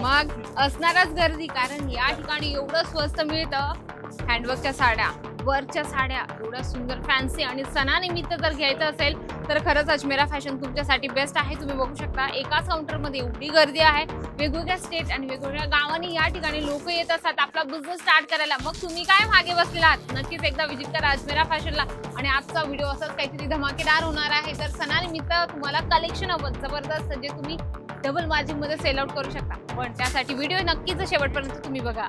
मग असणारच गर्दी कारण या ठिकाणी एवढं स्वस्त मिळतं. हँडवर्कच्या साड्या वर्कच्या साड्या एवढ्या सुंदर फॅन्सी आणि सणानिमित्त जर घ्यायचं असेल तर खरंच अजमेरा फॅशन तुमच्यासाठी बेस्ट आहे. तुम्ही बघू शकता एकाच काउंटरमध्ये एवढी गर्दी आहे. वेगवेगळ्या स्टेट आणि वेगवेगळ्या गावांनी या ठिकाणी लोक येत असतात आपला बिझनेस स्टार्ट करायला. मग तुम्ही काय मागे बसलेला आहात नक्कीच एकदा विजिट करा अजमेरा फॅशनला आणि आजचा व्हिडिओ असाच काहीतरी धमाकेदार होणार आहे. तर सणानिमित्त तुम्हाला कलेक्शन हवं. जबरदस्त जे तुम्ही डबल मार्जिनमध्ये सेल आउट करू शकता. पण त्यासाठी व्हिडिओ नक्कीच शेवटपर्यंत तुम्ही बघा.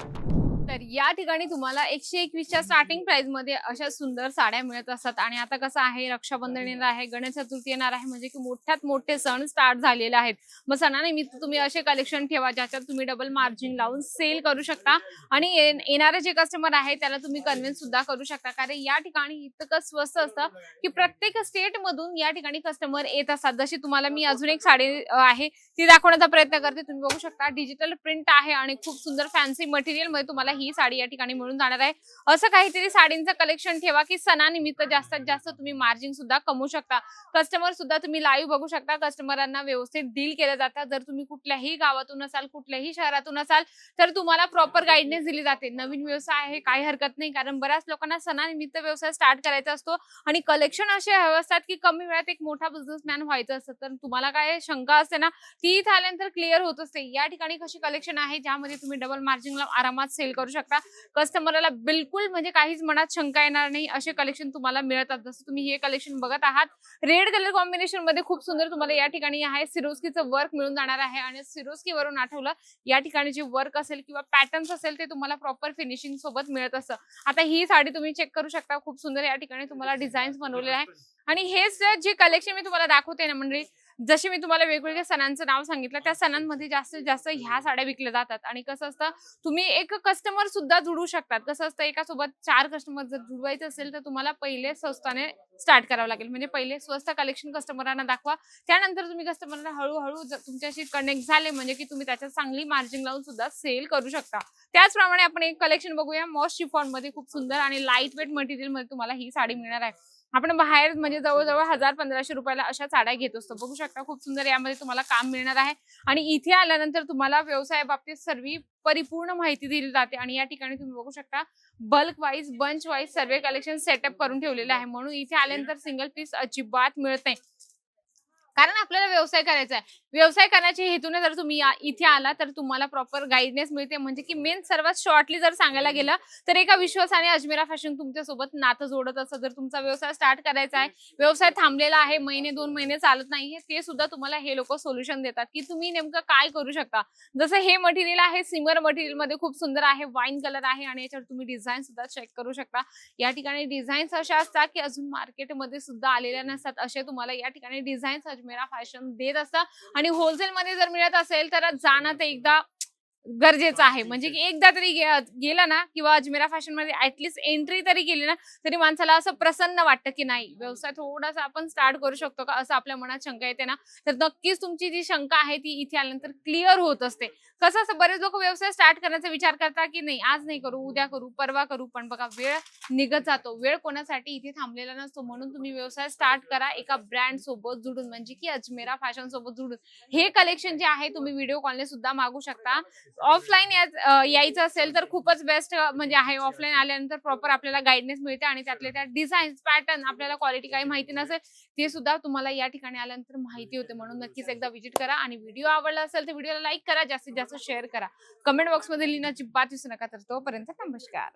तर या ठिकाणी तुम्हाला एकशे एकवीसच्या स्टार्टिंग प्राइसमध्ये अशा सुंदर साड्या मिळत असतात. आणि आता कसं आहे रक्षाबंधन येणार आहे गणेश चतुर्थी येणार आहे म्हणजे की मोठ्यात मोठे सण स्टार्ट झालेले आहेत. मग सणानिमित्त तुम्ही असे कलेक्शन ठेवा ज्याच्यात तुम्ही डबल मार्जिन लावून सेल करू शकता. आणि येणारे जे कस्टमर आहे त्याला तुम्ही कन्व्हिन्स सुद्धा करू शकता. कारण या ठिकाणी इतकं स्वस्त असतं की प्रत्येक स्टेट मधून या ठिकाणी कस्टमर येत असतात. जशी तुम्हाला मी अजून एक साडी आहे ती दाखवण्याचा प्रयत्न करते. तुम्ही बघू शकता डिजिटल प्रिंट आहे आणि खूप सुंदर फॅन्सी मटेरियलमध्ये तुम्हाला ही साडी या ठिकाणी मिळून जाणार आहे. असं काहीतरी साडींचं कलेक्शन ठेवा की सणानिमित्त जास्तीत जास्त तुम्ही मार्जिन सुद्धा कमवू शकता. कस्टमर सुद्धा तुम्ही लाईव्ह बघू शकता. कस्टमरांना व्यवस्थित डील केलं जातं जर तुम्ही कुठल्याही गावातून असाल कुठल्याही शहरातून असाल तर तुम्हाला प्रॉपर गाईडनेस दिली जाते. नवीन व्यवसाय आहे काही हरकत नाही. कारण बऱ्याच लोकांना सणानिमित्त व्यवसाय स्टार्ट करायचा असतो आणि कलेक्शन असे हवे असतात की कमी वेळात एक मोठा बिझनेसमॅन व्हायचं असतं. तर तुम्हाला काय शंका असते ना ती इथं आल्यानंतर क्लिअर होत असते. या ठिकाणी कशी कलेक्शन आहे ज्यामध्ये तुम्ही डबल मार्जिनला आरामात सेल करू शकता. कस्टमरला बिलकुल म्हणजे काहीच मनात शंका येणार नाही. असे कलेक्शन तुम्हाला मिळतात. जसं तुम्ही हे कलेक्शन बघत आहात रेड कलर कॉम्बिनेशनमध्ये खूप सुंदर तुम्हाला या ठिकाणी आहे. सिरोस्कीचं वर्क मिळून जाणार आहे आणि सिरोस्की वरून आठवलं या ठिकाणी जे वर्क असेल किंवा पॅटर्न्स असेल ते तुम्हाला प्रॉपर फिनिशिंग सोबत मिळत असतं आता ही साडी तुम्ही चेक करू शकता. खूप सुंदर या ठिकाणी तुम्हाला डिझाईन्स बनवलेले आहे आणि हेच जे कलेक्शन मी तुम्हाला दाखवते ना म्हणजे जसे मी तुम्हाला वेगवेगळ्या सणांचं नाव सांगितलं त्या सणांमध्ये जास्तीत जास्त ह्या साड्या विकल्या जातात. आणि कसं असतं तुम्ही एक कस्टमर सुद्धा जुडू शकतात. कसं असतं एका सोबत चार कस्टमर जर जुडवायचं असेल तर तुम्हाला पहिले स्वस्ताने स्टार्ट करावं लागेल. म्हणजे पहिले स्वस्त कलेक्शन कस्टमरांना दाखवा. त्यानंतर तुम्ही कस्टमरला हळूहळू तुमच्याशी कनेक्ट झाले म्हणजे की तुम्ही त्याच्यात चांगली मार्जिन लावून सुद्धा सेल करू शकता. त्याचप्रमाणे आपण एक कलेक्शन बघूया. मॉस शिफॉनमध्ये खूप सुंदर आणि लाइट वेट मटेरियलमध्ये तुम्हाला ही साडी मिळणार आहे. आपण बाहेर म्हणजे जवळजवळ हजार पंधराशे रुपयाला अशा साड्या घेत असतो. बघू शकता खूप सुंदर यामध्ये तुम्हाला काम मिळणार आहे. आणि इथे आल्यानंतर तुम्हाला व्यवसायाबाबतीत सर्व परिपूर्ण माहिती दिली जाते. आणि या ठिकाणी तुम्ही बघू शकता बल्क वाईज बंच वाईज सर्व कलेक्शन सेटअप करून ठेवलेले आहे. म्हणून इथे आल्यानंतर सिंगल पीस अजिबात मिळत नाही. कारण आपल्याला व्यवसाय करायचा आहे. व्यवसाय करण्याच्या हेतूने जर तुम्ही इथे आला तर तुम्हाला प्रॉपर गाईडनेस मिळते. म्हणजे की मेन सर्वात शॉर्टली जर सांगायला गेलं तर एका विश्वासाने अजमेरा फॅशन तुमच्यासोबत नातं जोडत असतं जर तुमचा व्यवसाय स्टार्ट करायचा आहे. व्यवसाय थांबलेला आहे महिने दोन महिने चालत नाहीये ते सुद्धा तुम्हाला हे लोक सोल्युशन देतात. की तुम्ही नेमकं काय करू शकता? जसं हे मटेरियल आहे सिमर मटेरियलमध्ये खूप सुंदर आहे वाईन कलर आहे आणि याच्यावर तुम्ही डिझाईन सुद्धा चेक करू शकता. या ठिकाणी डिझाईन्स अशा असतात की अजून मार्केटमध्ये सुद्धा आलेल्या नसतात. असे तुम्हाला या ठिकाणी डिझाईन्स अजमेरा फॅशन देत असतात. आणि होलसेल मध्ये जर मिळत असेल तर जाणं ते एकदा गरजेचं आहे. म्हणजे की एकदा तरी गेलं ना किंवा अजमेरा फॅशनमध्ये ऍटलिस्ट एंट्री तरी केली ना तरी माणसाला असं प्रसन्न वाटतं की नाही व्यवसाय थोडासा आपण स्टार्ट करू शकतो का? असं आपल्या मनात शंका येते ना तर नक्कीच तुमची जी शंका आहे ती इथे आल्यानंतर क्लिअर होत असते. कसं असं बरेच लोक व्यवसाय स्टार्ट करण्याचा विचार करतात की नाही आज नाही करू उद्या करू परवा करू पण बघा वेळ निघत जातो. वेळ कोणासाठी इथे थांबलेला नसतो म्हणून तुम्ही व्यवसाय स्टार्ट करा एका ब्रँड सोबत जुडून. म्हणजे की अजमेरा फॅशन सोबत जुडून. हे कलेक्शन जे आहे तुम्ही व्हिडिओ कॉलने सुद्धा मागू शकता. ऑफलाईन यायचं असेल तर खूपच बेस्ट म्हणजे आहे. ऑफलाईन आल्यानंतर प्रॉपर आपल्याला गाईडनेस मिळते आणि त्यातले त्या डिझाईन पॅटर्न आपल्याला क्वालिटी काही माहिती नसेल ते सुद्धा तुम्हाला या ठिकाणी आल्यानंतर माहिती होते. म्हणून नक्कीच एकदा व्हिजिट करा आणि व्हिडिओ आवडला असेल तर व्हिडिओला लाईक करा जास्तीत जास्त शेअर करा. कमेंट बॉक्समध्ये लिहिण्याची बात विसरू नका. तर तोपर्यंत नमस्कार.